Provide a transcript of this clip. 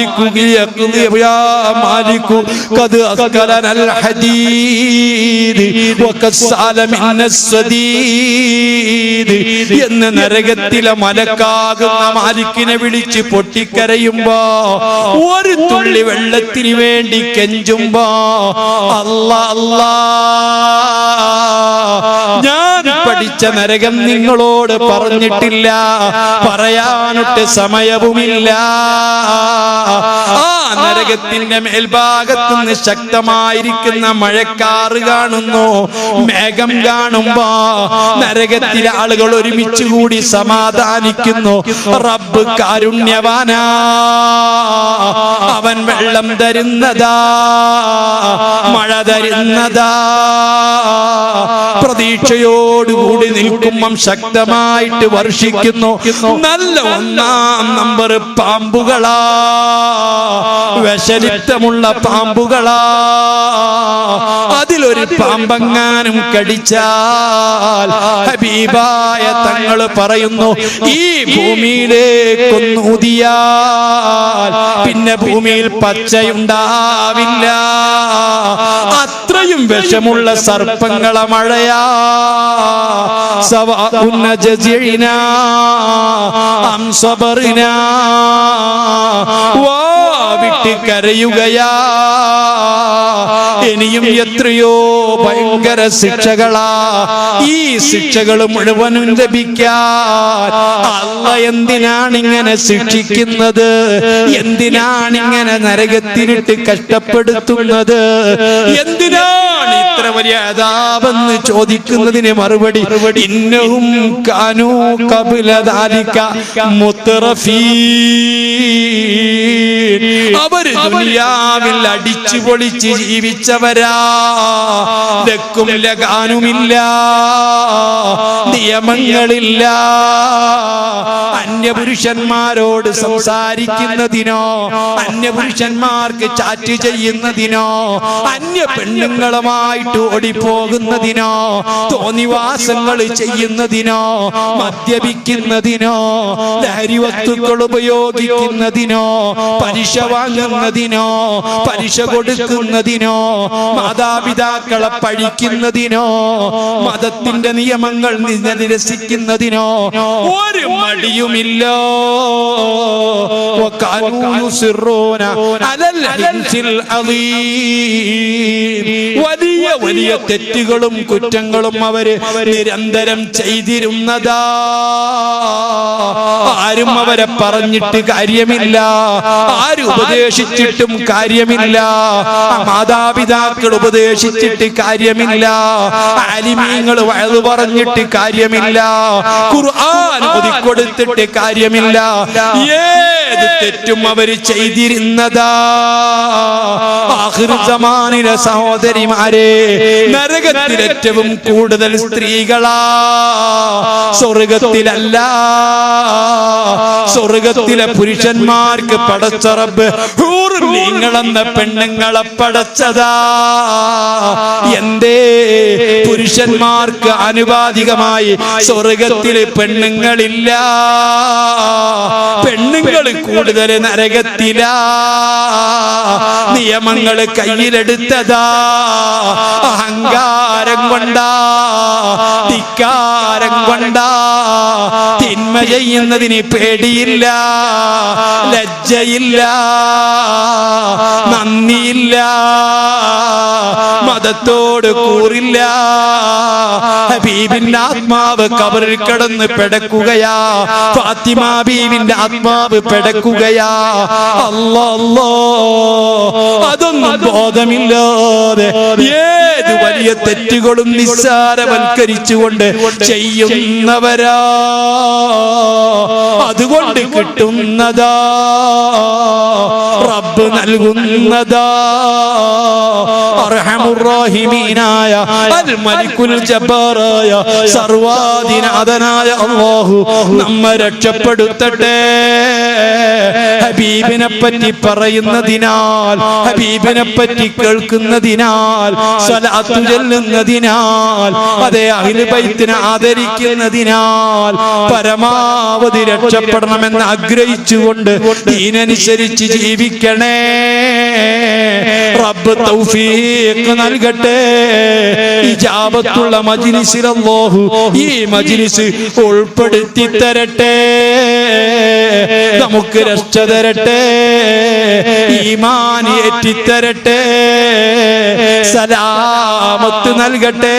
മാലിക്കു യഖ്ദി യാ മാലിക്കു. ഖദ് അസ്കലനൽ ഹദീദ് വകസ്സാല മിന്നസ് സദീദ് എന്ന് നരകത്തിലെ മലക്കാകുന്ന മാലിക്കിനെ വിളിച്ച് പൊട്ടിക്കരയുമ്പോ ഒരു തുള്ളി വെള്ളത്തിന് വേണ്ടി കെഞ്ചുമ്പോ അല്ലാ അല്ലാ പഠിച്ച നരകം നിങ്ങളോട് പറഞ്ഞിട്ടില്ല. പറയാനൊട്ട് സമയവുമില്ല. ആ നരകത്തിന്റെ മേൽഭാഗത്തു നിന്ന് ശക്തമായിരിക്കുന്ന മഴക്കാറ് കാണുന്നു. മേഘം കാണുമ്പോ നരകത്തിലെ ആളുകൾ ഒരുമിച്ച് കൂടി സമാധാനിക്കുന്നു. റബ്ബ് കാരുണ്യവാനാ. അവൻ വെള്ളം തരുന്നതാ. മഴ തരുന്നതാ. പ്രതീക്ഷയോടുകൂടി നിൽക്കുമ്പം ശക്തമായിട്ട് വർഷിക്കുന്നു. നല്ല ഒന്നാം നമ്പർ പാമ്പുകളാ. വിഷലിപ്തമുള്ള പാമ്പുകളാ. അതിലൊരു പാമ്പങ്ങാനും കടിച്ചാൽ ഹബീബായ തങ്ങൾ പറയുന്നു ഈ ഭൂമിയിലേക്കൊന്നൂതിയാൽ പിന്നെ ഭൂമിയിൽ പച്ചയുണ്ടാവില്ല. അത്രയും വിഷമുള്ള സർപ്പങ്ങളെ മഴയാ. സവാഉന്ന അം സബറിനാ വാ കരയുകയാ ഇനിയും എത്രയോ ഭയങ്കര ശിക്ഷകളാ. ഈ ശിക്ഷകൾ മുഴുവനും ലഭിക്കാൻ അല്ല എന്തിനാണ് ഇങ്ങനെ ശിക്ഷിക്കുന്നത്? എന്തിനാണ് ഇങ്ങനെ നരകത്തിനിട്ട് കഷ്ടപ്പെടുത്തുന്നത്? എന്തിനാണ് ഇത്ര വലിയ അതാവെന്ന് ചോദിക്കുന്നതിന് മറുപടി? ഇന്നവും കാനൂ മുത്തറഫീ. അവർ ദുനിയാവിൽ അടിച്ചു പൊളിച്ച് ജീവിച്ചവരാ. ലക്കും ലഗാനുമില്ല നിയമങ്ങളില്ല. അന്യപുരുഷന്മാരോട് സംസാരിക്കുന്നതിനോ അന്യപുരുഷന്മാർക്ക് ചാറ്റ് ചെയ്യുന്നതിനോ അന്യ പെണ്ണുങ്ങളുമായിട്ട് ഓടിപ്പോകുന്നതിനോ തോന്നിവാസങ്ങൾ ചെയ്യുന്നതിനോ മദ്യപിക്കുന്നതിനോ ലഹരി വസ്തുക്കൾ ഉപയോഗിക്കുന്നതിനോ പലിശ വാങ്ങുന്നതിനോ പലിശ കൊടുക്കുന്നതിനോ മാതാപിതാക്കളെ പഴിക്കുന്നതിനോ മതത്തിന്റെ നിയമങ്ങൾ നിരസിക്കുന്നതിനോ ഒരു മടിയുമില്ല. وكانوا يصرون على الحنث العظيم. വലിയ വലിയ തെറ്റുകളും കുറ്റങ്ങളും അവര് നിരന്തരം ചെയ്തിരുന്നതാ ആരും അവരെ പറഞ്ഞിട്ട് കാര്യമില്ല ആരും ഉപദേശിച്ചിട്ടും കാര്യമില്ല മാതാപിതാക്കൾ ഉപദേശിച്ചിട്ട് കാര്യമില്ല ആലിമീങ്ങൾ വയത് പറഞ്ഞിട്ട് കാര്യമില്ല ഖുർആൻ ഒതുക്കൊടുത്തിട്ട് കാര്യമില്ല. ഏത് തെറ്റും അവർ ചെയ്തിരുന്നതാ. സഹോദരിമാരെ നരകത്തിൽ ഏറ്റവും കൂടുതൽ സ്ത്രീകളാ. സ്വർഗത്തിലല്ല. സ്വർഗത്തിലെ പുരുഷന്മാർക്ക് പടച്ചറബ് നിങ്ങളെന്ന പെണ്ണുങ്ങളെ പടച്ചതാ. എന്തേ? പുരുഷന്മാർക്ക് അനുവാദികമായി സ്വർഗത്തിലെ പെണ്ണുങ്ങളില്ല. പെണ്ണുങ്ങൾ കൂടുതൽ നരകത്തില. നിയമങ്ങൾ കയ്യിലെടുത്തതാ. അഹങ്കാരം കൊണ്ടാ ധിക്കാരം കൊണ്ടാ. തിന്മ ചെയ്യുന്നതിന് പേടിയില്ല ലജ്ജയില്ല നന്ദിയില്ല മതത്തോട് കൂറില്ല. ഹബീബിന്റെ ആത്മാവ് കബറിൽ കിടന്ന് പെടക്കുകയാ. ഫാത്തിമ ബീവിന്റെ ആത്മാവ് പെടക്കുകയാ. അല്ലോ അല്ലോ. അതൊന്നും ബോധമില്ലാതെ ഏത് വലിയ തെറ്റുകളും നിസ്സാരവൽക്കരിച്ചുകൊണ്ട് ചെയ്യുന്നവരാ. അതുകൊണ്ട് കിട്ടുന്നതാ. റബ്ബ് നൽകുന്നതാ. അർഹമുറാഹിമീനായ അൽ മലിക്കുൽ ജബ്ബാറായ. സർവാധിനാഥനായ അള്ളാഹു നമ്മെ രക്ഷപ്പെടുത്തട്ടെ. ഹബീബിനെ പറ്റി പറയുന്നതിനാൽ ഹബീബിനെ പറ്റി കേൾക്കുന്നതിനാൽ സ്വലാത്തു ചൊല്ലുന്നതിനാൽ അതേ അഹിൽ ബൈത്തിനെ ആദരിക്കുന്നതിനാൽ പരമാവധി രക്ഷപ്പെടണമെന്ന് ആഗ്രഹിച്ചുകൊണ്ട് ദീനനുസരിച്ച് ജീവിക്കണേ. റബ്ബ് തൗഫീഖ് നൽകട്ടെ. ഇജാബത്തുള്ള മജ്ലിസിൽ അല്ലാഹു ഈ മജ്ലിസ് ഉൾപ്പെടുത്തി തരട്ടെ. നമുക്ക് രക്ഷ തരട്ടെ. ഈമാൻ ഏറ്റിത്തരട്ടെ. സലാമത്ത് നൽകട്ടെ.